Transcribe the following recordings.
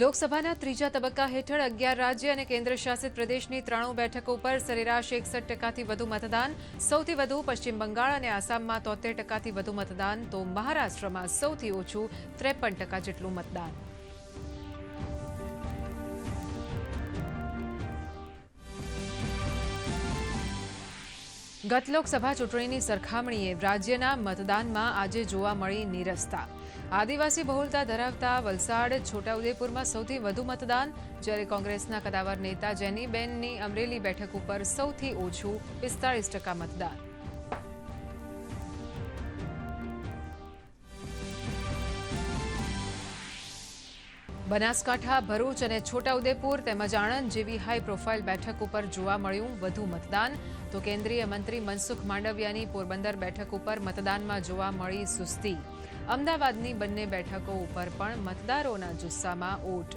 લોકસભાના ત્રીજા તબક્કા હેઠળ અગિયાર રાજ્ય અને કેન્દ્ર શાસિત પ્રદેશની ત્રાણું બેઠકો પર સરેરાશ એકસઠ ટકાથી વધુ મતદાન, સૌથી વધુ પશ્ચિમ બંગાળ અને આસામમાં તોતેર ટકાથી વધુ મતદાન, તો મહારાષ્ટ્રમાં સૌથી ઓછું ત્રેપન ટકા જેટલું મતદાન. ગત લોકસભા ચૂંટણીની સરખામણીએ રાજ્યના મતદાનમાં આજે જોવા મળી નીરસતા. આદિવાસી બહુલતા ધરાવતા વલસાડ છોટાઉદેપુરમાં સૌથી વધુ મતદાન, જ્યારે કોંગ્રેસના કદાવર નેતા જેનીબેનની અમરેલી બેઠક ઉપર સૌથી ઓછું પિસ્તાળીસ ટકા મતદાન. બનાસકાંઠા, ભરૂચ અને છોટાઉદેપુર તેમજ આણંદ જેવી હાઈ પ્રોફાઇલ બેઠક ઉપર જોવા મળ્યું વધુ મતદાન. તો કેન્દ્રીય મંત્રી મનસુખ માંડવિયાની પોરબંદર બેઠક ઉપર મતદાનમાં જોવા મળી સુસ્તી. અમદાવાદની બંને બેઠકો ઉપર પણ મતદારોના જુસ્સામાં ઓટ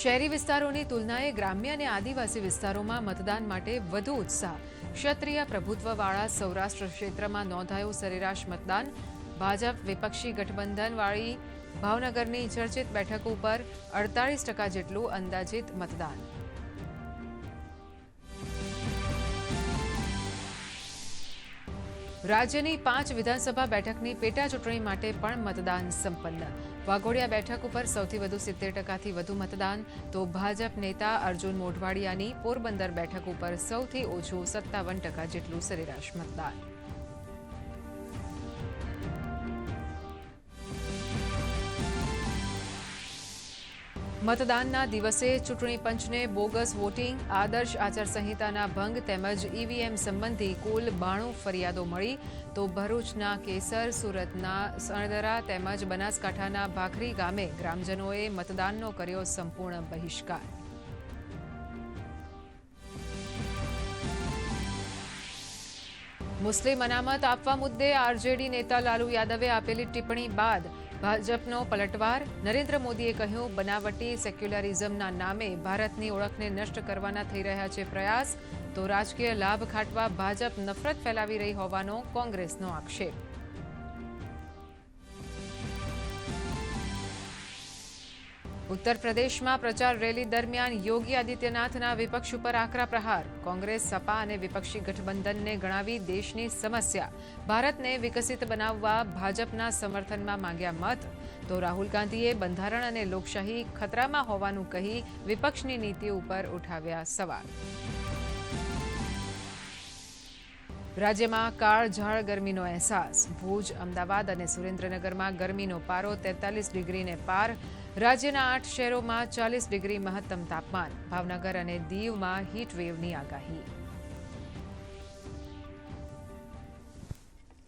શહેરી વિસ્તારોની તુલનાએ ગ્રામ્ય અને આદિવાસી વિસ્તારોમાં મતદાન માટે વધુ ઉત્સાહ. ક્ષત્રિય પ્રભુત્વવાળા સૌરાષ્ટ્ર ક્ષેત્રમાં નોંધાયું સરેરાશ મતદાન. ભાજપ વિપક્ષી ગઠબંધનવાળી ભાવનગરની ચર્ચિત બેઠક ઉપર અડતાળીસ ટકા જેટલું અંદાજિત મતદાન. રાજ્યની પાંચ વિધાનસભા બેઠકની પેટા ચૂંટણી માટે પણ મતદાન સંપન્ન. વાઘોડિયા બેઠક ઉપર સૌથી વધુ સિત્તેર ટકાથી વધુ મતદાન, તો ભાજપ નેતા અર્જુન મોઢવાડિયાની પોરબંદર બેઠક ઉપર સૌથી ઓછું સત્તાવન ટકા જેટલું સરેરાશ મતદાન. મતદાનના દિવસે ચૂંટણી પંચને બોગસ વોટિંગ, આદર્શ આચારસંહિતાના ભંગ તેમજ ઈવીએમ સંબંધી કુલ બાણું ફરિયાદો મળી. તો ભરૂચના કેસર, સુરતના સણદરા તેમજ બનાસકાંઠાના ભાખરી ગામે ગ્રામજનોએ મતદાનનો કર્યો સંપૂર્ણ બહિષ્કાર. મુસ્લિમ અનામત આપવા મુદ્દે આરજેડી નેતા લાલુ યાદવે આપેલી ટિપ્પણી બાદ ભાજપનો પલટવાર. નરેન્દ્ર મોદીએ કહ્યું, બનાવટી સેક્યુલરિઝમના નામે ભારતની ઓળખને નષ્ટ કરવાના થઈ રહ્યા છે પ્રયાસ. તો રાજકીય લાભ ખાટવા ભાજપ નફરત ફેલાવી રહી હોવાનો કોંગ્રેસનો આક્ષેપ. ઉત્તર પ્રદેશમાં પ્રચાર રેલી દરમિયાન યોગી આદિત્યનાથના વિપક્ષ ઉપર આકરા પ્રહાર. કોંગ્રેસ, સપા અને વિપક્ષી ગઠબંધનને ગણાવી દેશની સમસ્યા. ભારતને વિકસિત બનાવવા ભાજપના સમર્થનમાં માંગ્યા મત. તો રાહુલ ગાંધીએ બંધારણ અને લોકશાહી ખતરામાં હોવાનું કહી વિપક્ષની નીતિ ઉપર ઉઠાવ્યા સવાલ. રાજ્યમાં કાળઝાળ ગરમીનો અહેસાસ. ભુજ, અમદાવાદ અને સુરેન્દ્રનગરમાં ગરમીનો પારો તેતાલીસ ડિગ્રીને પાર. રાજ્યના આઠ શહેરોમાં ચાલીસ ડિગ્રી મહત્તમ તાપમાન. ભાવનગર અને દીવમાં હીટવેવની આગાહી.